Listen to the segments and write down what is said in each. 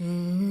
Mm-hmm.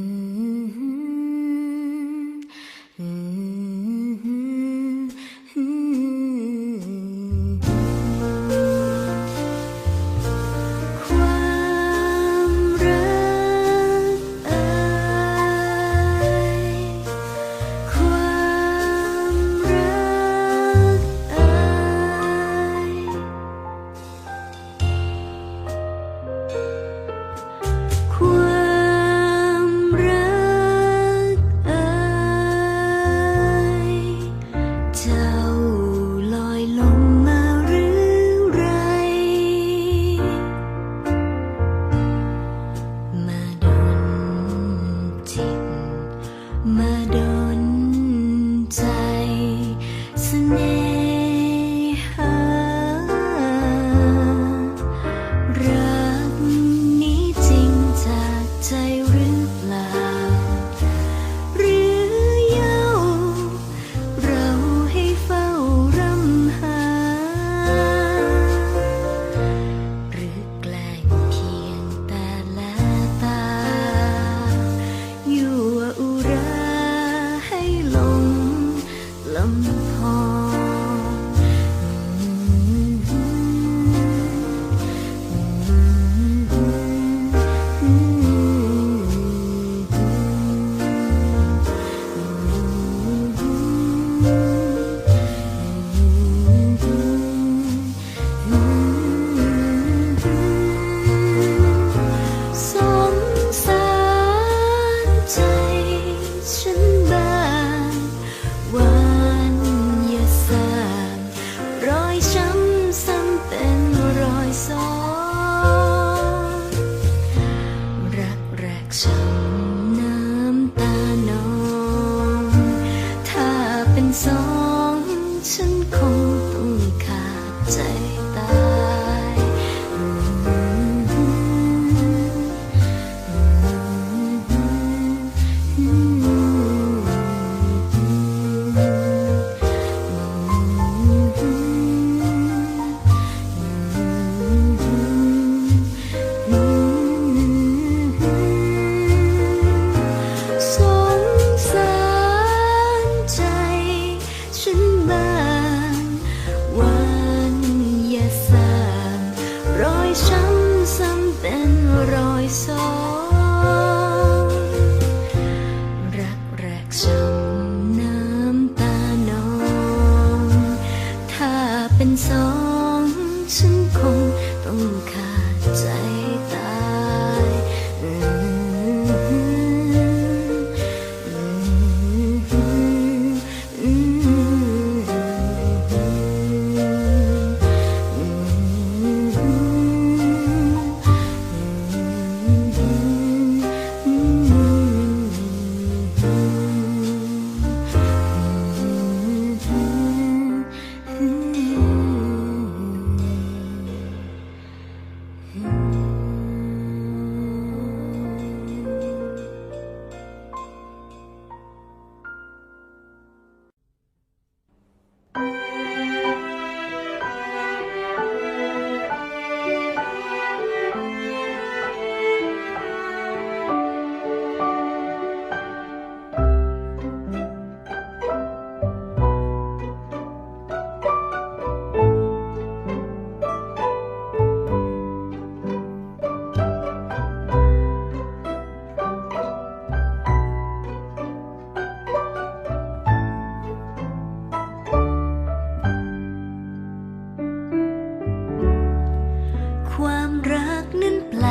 รักนั้นแปล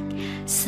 กแส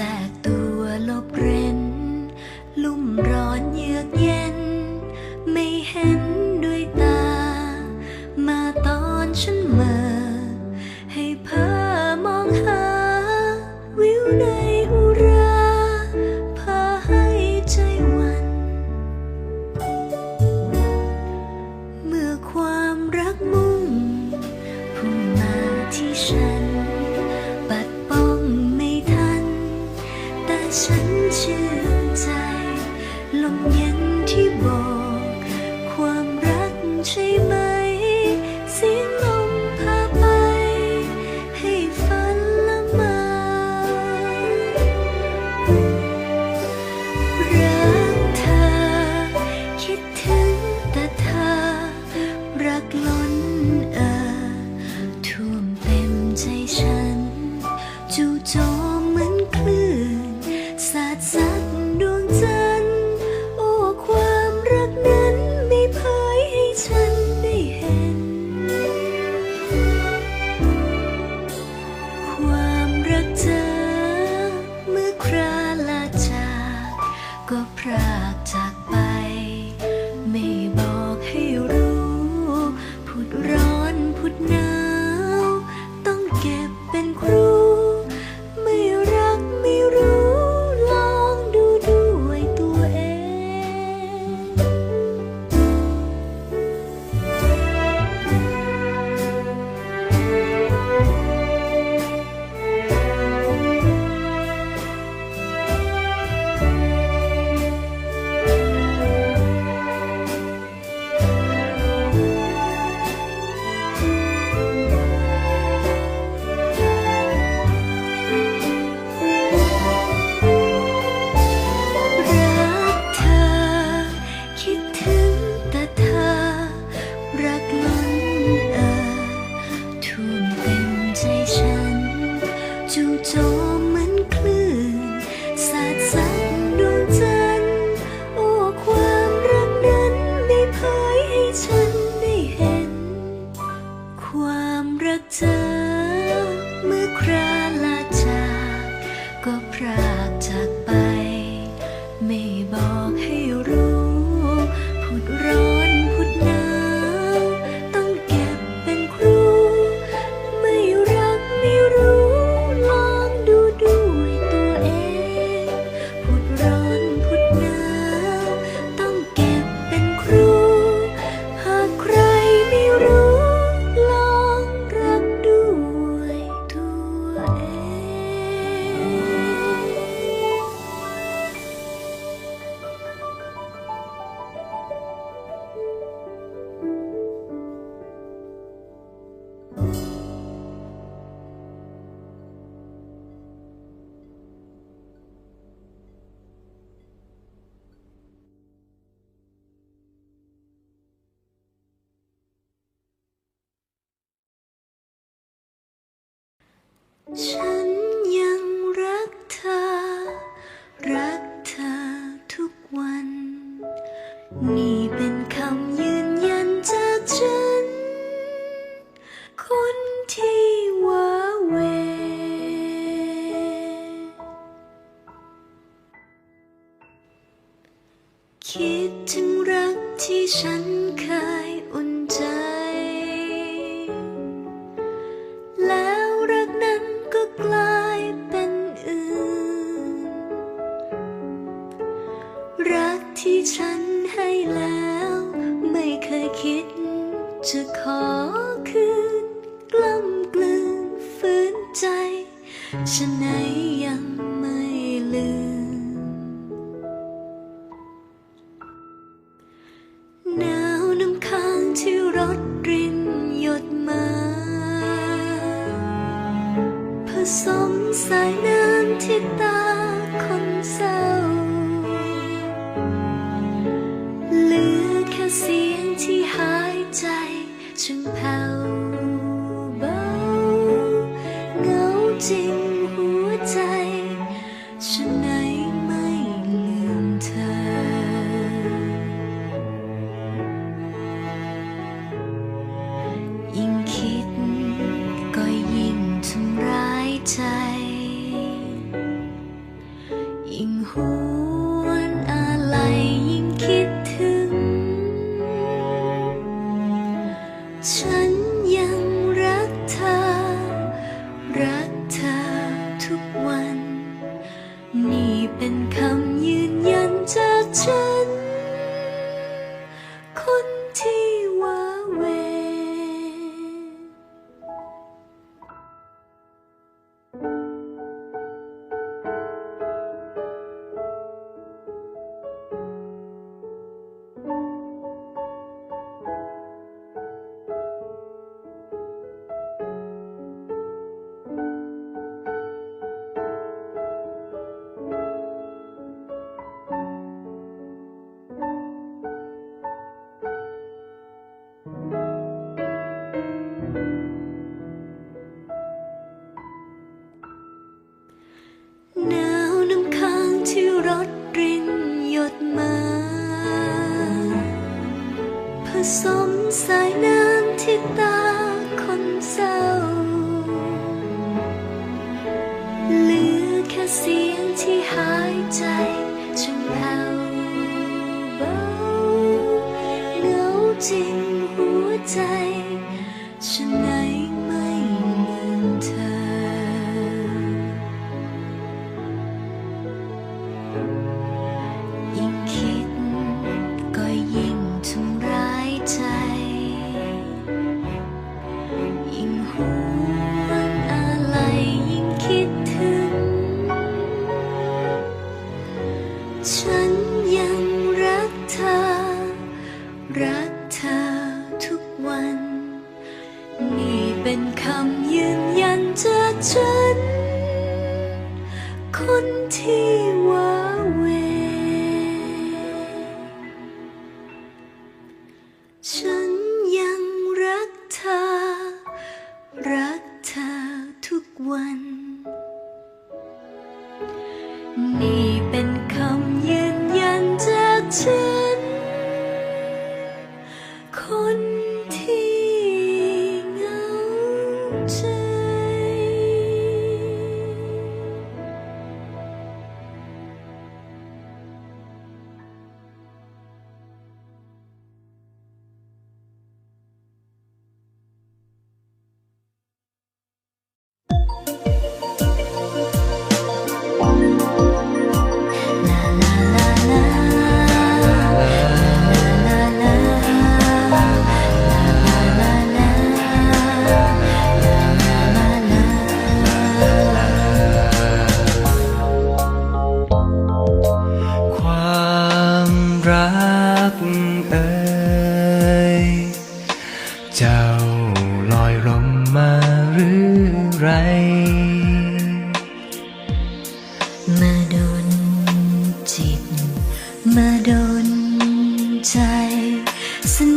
ฉั ฉั ยิ่ง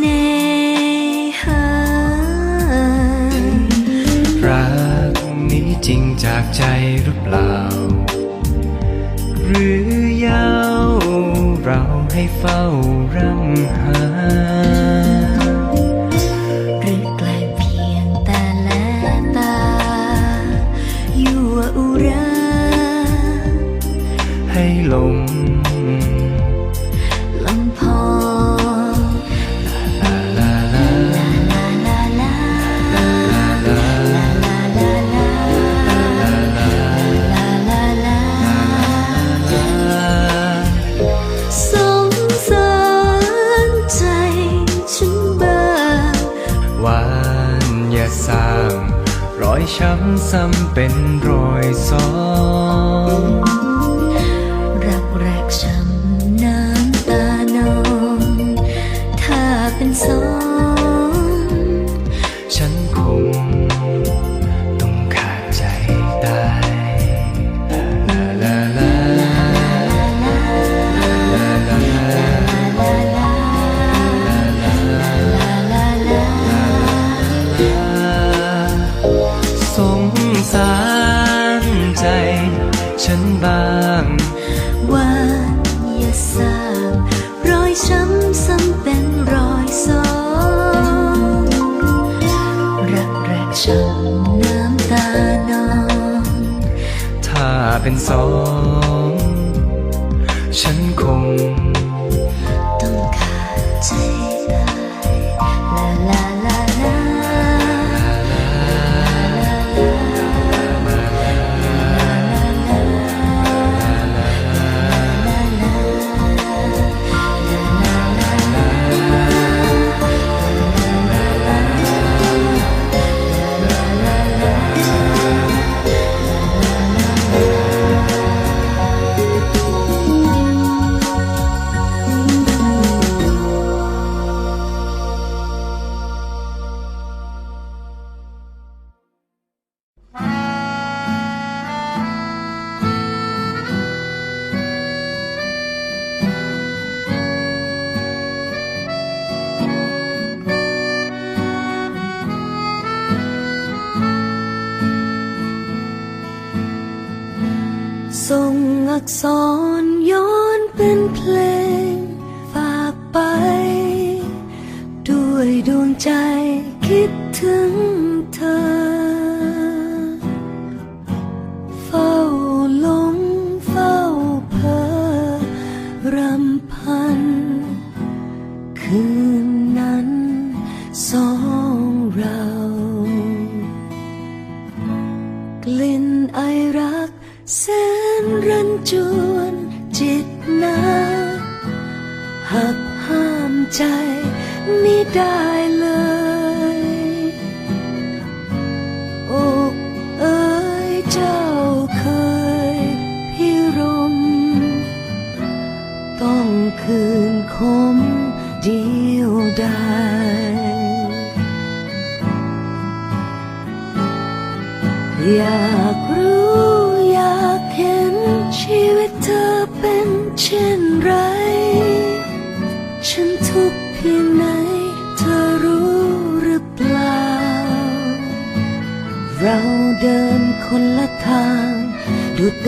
น่หา รักนี้จริงจากใจหรือเปล่า หรือยาวเราให้เฝ้าร่ำหา ซ้ำเป็นรอยสอง เป็นสอง ฉันคง อักษรย้อนเป็นเพลงฝากไป ด้วยดวงใจคิดถึง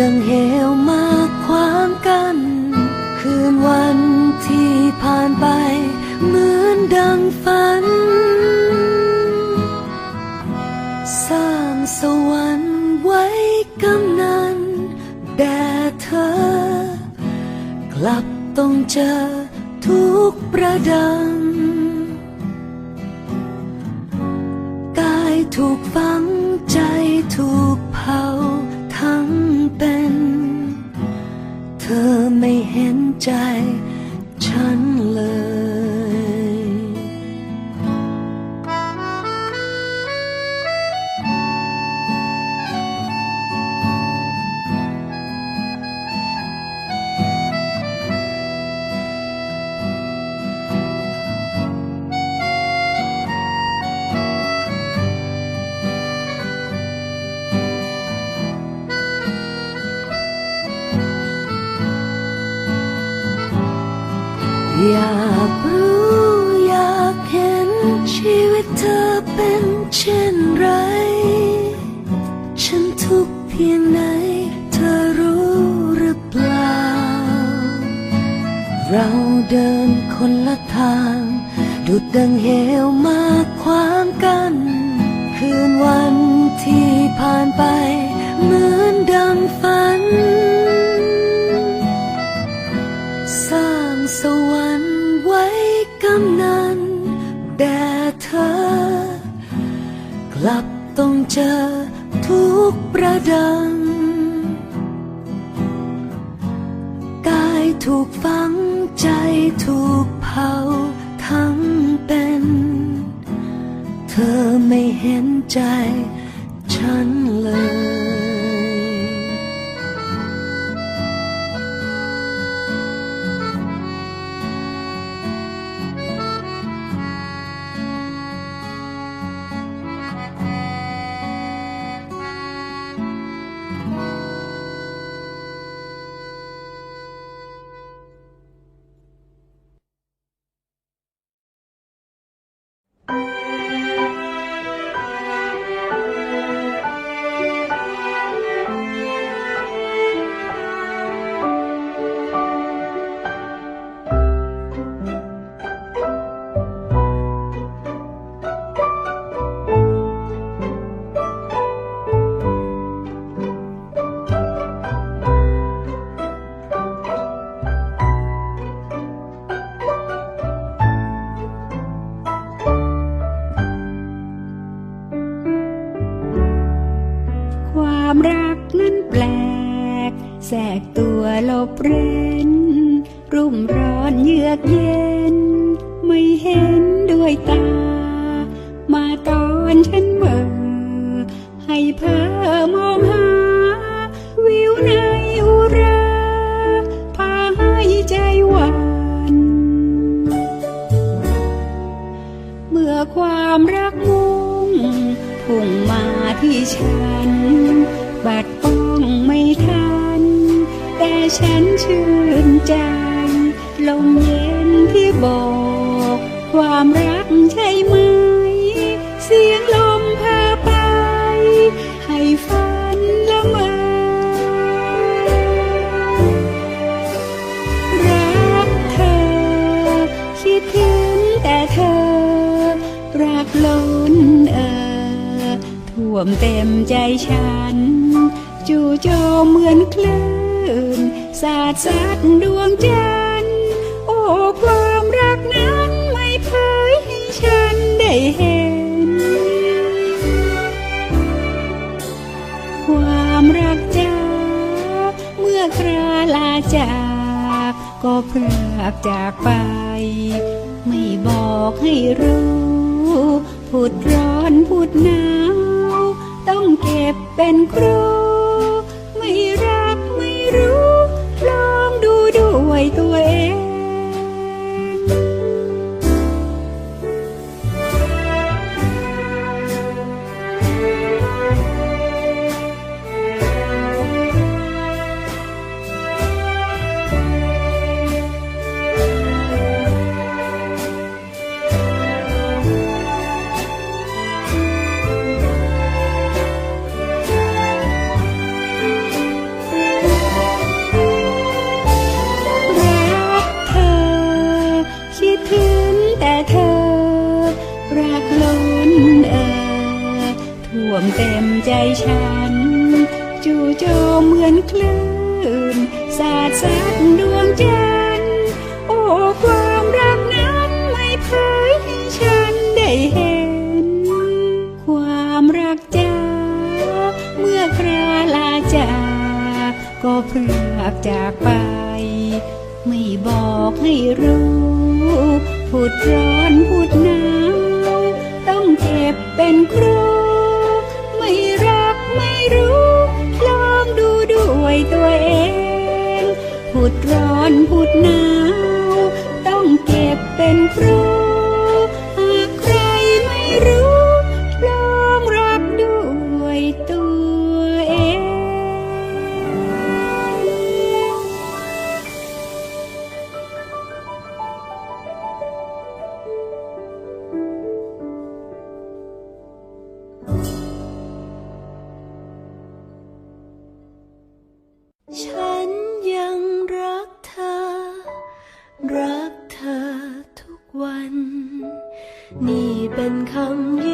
ดังเหวมาขวางกัน คืนวันที่ผ่านไป เหมือนดังฝัน สร้างสวรรค์ไว้กำนันแด่เธอ กลับต้องเจอทุกประดัง กายถูกฝังใจถูกเผาทั้ง เป็น เธอไม่เห็นใจฉัน อเป็นเช่นไร ฉันทุกข์เพียงไหน เธอรู้หรือเปล่า เราเดินคนละทาง ดุดดังเหวมาขวางกัน คืนวันที่ผ่านไป เหมือนดังฝัน กลับต้องเจอทุกประดัง กายถูกฝังใจถูกเผาทั้งเป็น เธอไม่เห็นใจฉันเลย บเร้น รุ่มร้อนเยือกเย็น ไม่เห็นด้วยตา มาตอนฉันเมื่อให้เพ้อมองหา วิวในอุรา พาให้ใจหวันเมื่อความรักมุ่งพุ่งมาที่ฉัน ความรักใช่ไหม เสียงลมพาไป ให้ฝันละเมอรักเธอ คิดถึงแต่เธอ รักล้นเออท่วมเต็มใจฉัน จู่โจมเหมือนคลื่น สาดสัดดวงจันทร์โอ้ ก็พรากจากไป ไม่บอกให้รู้ พูดร้อนพูดหนาว ต้องเก็บเป็นครู 你本康。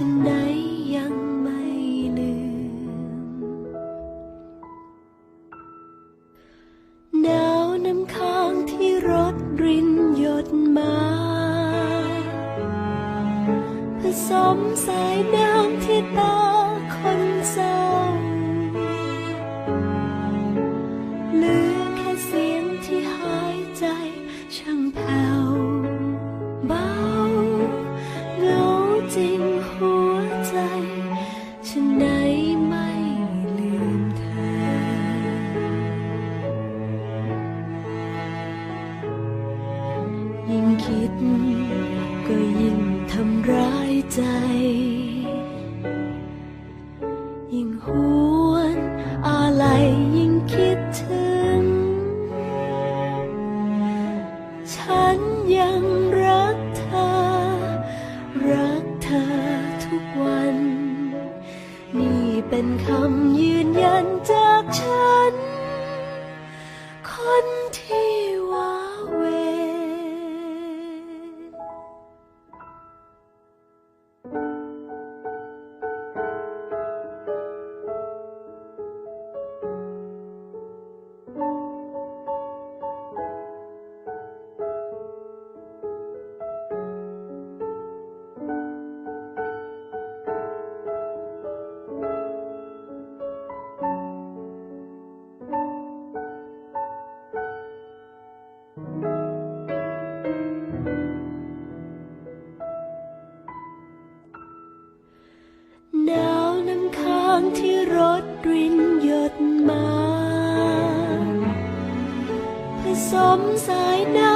ฉันใดยังไม่ลืมดาวน้ำค้างที่รถรินหยดมา ผสมสายน้ำินหยดมา ผสมสายน้ำ